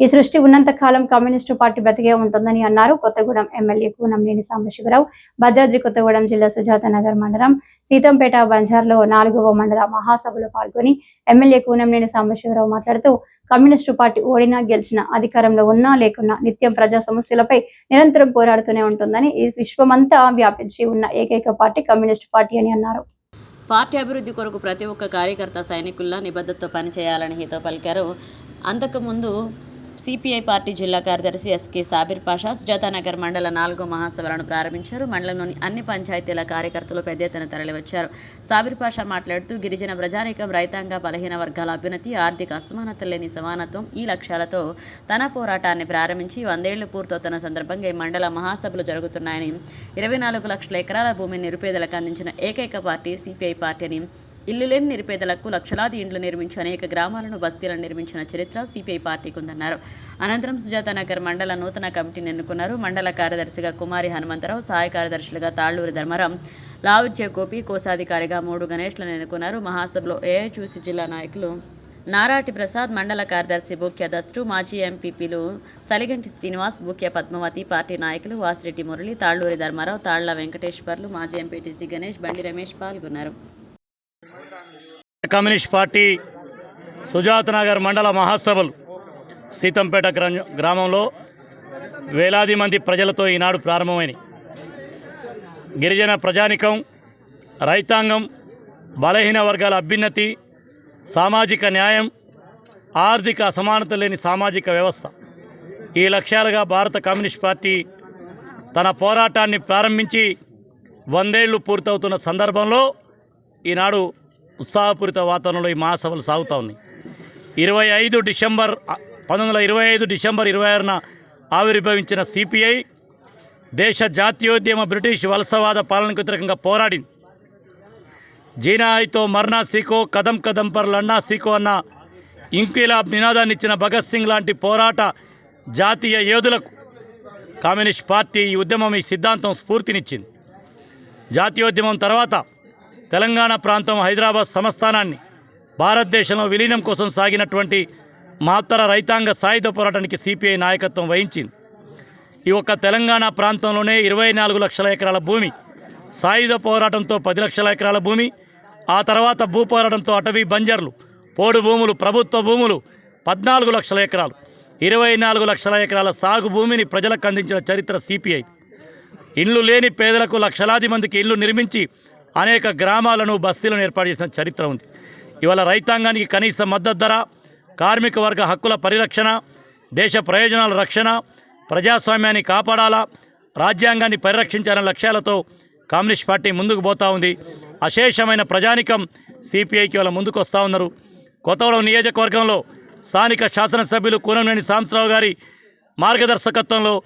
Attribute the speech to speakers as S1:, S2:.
S1: ఈ సృష్టి ఉన్నంత కాలం కమ్యూనిస్టు పార్టీ బ్రతికే ఉంటుందని అన్నారు. కొత్తగూడెం ఎమ్మెల్యే కూనంనేని సాంబశివరావు భద్రాద్రి కొత్తగూడెం జిల్లా సుజాత నగర్ మండలం సీతంపేట బంజార్లో నాలుగవ మండల మహాసభలో పాల్గొని ఎమ్మెల్యే కూనంనేని సాంబశివరావు మాట్లాడుతూ కమ్యూనిస్టు పార్టీ ఓడినా గెలిచినా అధికారంలో ఉన్నా లేకున్నా నిత్యం ప్రజా సమస్యలపై నిరంతరం పోరాడుతూనే ఉంటుందని ఈ విశ్వమంతా వ్యాపించి ఉన్న ఏకైక పార్టీ కమ్యూనిస్టు పార్టీ అని అన్నారు.
S2: పార్టీ అభివృద్ధి కొరకు ప్రతి ఒక్క కార్యకర్త సైనికుల్లా నిబద్ధతతో పనిచేయాలని హితో పలికారు. అంతకుముందు సిపిఐ పార్టీ జిల్లా కార్యదర్శి ఎస్కే సాబిర్ పాషా సుజాతానగర్ మండల నాలుగో మహాసభలను ప్రారంభించారు. మండలంలోని అన్ని పంచాయతీల కార్యకర్తలు పెద్ద ఎత్తున తరలివచ్చారు. సాబిర్ పాషా మాట్లాడుతూ గిరిజన ప్రజానీకం రైతాంగ బలహీన వర్గాల అభ్యున్నతి ఆర్థిక అసమానత లేని సమానత్వం ఈ లక్ష్యాలతో తన పోరాటాన్ని ప్రారంభించి వందేళ్ళు పూర్తవుతున్న సందర్భంగా ఈ మండల మహాసభలు జరుగుతున్నాయని ఇరవై నాలుగు లక్షల ఎకరాల భూమిని నిరుపేదలకు అందించిన ఏకైక పార్టీ సిపిఐ పార్టీ అని ఇల్లు లేని నిరుపేదలకు లక్షలాది ఇండ్లు నిర్మించి అనేక గ్రామాలను బస్తీలను నిర్మించిన చరిత్ర సిపిఐ పార్టీకి ఉందన్నారు. అనంతరం సుజాతానగర్ మండల నూతన కమిటీని ఎన్నుకున్నారు. మండల కార్యదర్శిగా కుమారి హనుమంతరావు సహాయ కార్యదర్శులుగా తాళ్ళూరి ధర్మరాం లావుజ్య గోపి కోశాధికారిగా మూడు గణేష్లను ఎన్నుకున్నారు. మహాసభలో ఏఐచూసి జిల్లా నాయకులు నారాటి ప్రసాద్ మండల కార్యదర్శి బుక్య దస్టు మాజీ ఎంపీపీలు సలిగంటి శ్రీనివాస్ బుక్య పద్మావతి పార్టీ నాయకులు వాసిరెడ్డి మురళి తాళ్ళూరి ధర్మారావు తాళ్ళ వెంకటేశ్వర్లు మాజీ ఎంపీటీసీ గణేష్ బండి రమేష్ పాల్గొన్నారు.
S3: కమ్యూనిస్ట్ పార్టీ సుజాత్ నగర్ మండల మహాసభలు సీతంపేట గ్రామంలో వేలాది మంది ప్రజలతో ఈనాడు ప్రారంభమైనవి గిరిజన ప్రజానికం రైతాంగం బలహీన వర్గాల అభ్యున్నతి సామాజిక న్యాయం ఆర్థిక అసమానత లేని సామాజిక వ్యవస్థ. ఈ లక్ష్యాలుగా భారత కమ్యూనిస్ట్ పార్టీ తన పోరాటాన్ని ప్రారంభించి వందేళ్ళు పూర్తవుతున్న సందర్భంలో ఈనాడు ఉత్సాహపూరిత వాతావరణంలో ఈ మహాసభలు సాగుతూ ఉన్నాయి. ఇరవై ఐదు డిసెంబర్ పంతొమ్మిది వందల ఇరవై ఐదు డిసెంబర్ ఇరవై ఆరున ఆవిర్భవించిన సిపిఐ దేశ జాతీయోద్యమ బ్రిటిష్ వలసవాద పాలనకు వ్యతిరేకంగా పోరాడింది. జీనాయితో మర్నా సీకో కదం కదం పర్ లన్నా సీకో అన్న ఇంక్విలాబ్ నినాదాన్ని ఇచ్చిన భగత్ సింగ్ లాంటి పోరాట జాతీయ యోధులకు కమ్యూనిస్ట్ పార్టీ ఈ ఉద్యమం ఈ సిద్ధాంతం స్ఫూర్తినిచ్చింది. జాతీయోద్యమం తర్వాత తెలంగాణ ప్రాంతం హైదరాబాద్ సంస్థానాన్ని భారతదేశంలో విలీనం కోసం సాగినటువంటి మహత్తర రైతాంగ సాయుధ పోరాటానికి సిపిఐ నాయకత్వం వహించింది. ఈ ఒక్క తెలంగాణ ప్రాంతంలోనే ఇరవై నాలుగు లక్షల ఎకరాల భూమి సాయుధ పోరాటంతో పది లక్షల ఎకరాల భూమి ఆ తర్వాత భూ పోరాటంతో అటవీ బంజర్లు పోడు భూములు ప్రభుత్వ భూములు పద్నాలుగు లక్షల ఎకరాలు ఇరవై నాలుగు లక్షల ఎకరాల సాగు భూమిని ప్రజలకు అందించిన చరిత్ర సిపిఐ. ఇండ్లు లేని పేదలకు లక్షలాది మందికి ఇల్లు నిర్మించి అనేక గ్రామాలను బస్తీలను ఏర్పాటు చేసిన చరిత్ర ఉంది. ఇవాళ రైతాంగానికి కనీస మద్దతు ధర కార్మిక వర్గ హక్కుల పరిరక్షణ దేశ ప్రయోజనాల రక్షణ ప్రజాస్వామ్యాన్ని కాపాడాలా రాజ్యాంగాన్ని పరిరక్షించాలనే లక్ష్యాలతో కమ్యూనిస్ట్ పార్టీ ముందుకు పోతా ఉంది. అశేషమైన ప్రజానికం సిపిఐకి వాళ్ళ ముందుకు వస్తూ ఉన్నారు. కొత్తగూడెం నియోజకవర్గంలో స్థానిక శాసనసభ్యులు కూనంనేని సాంబశ్రావు గారి మార్గదర్శకత్వంలో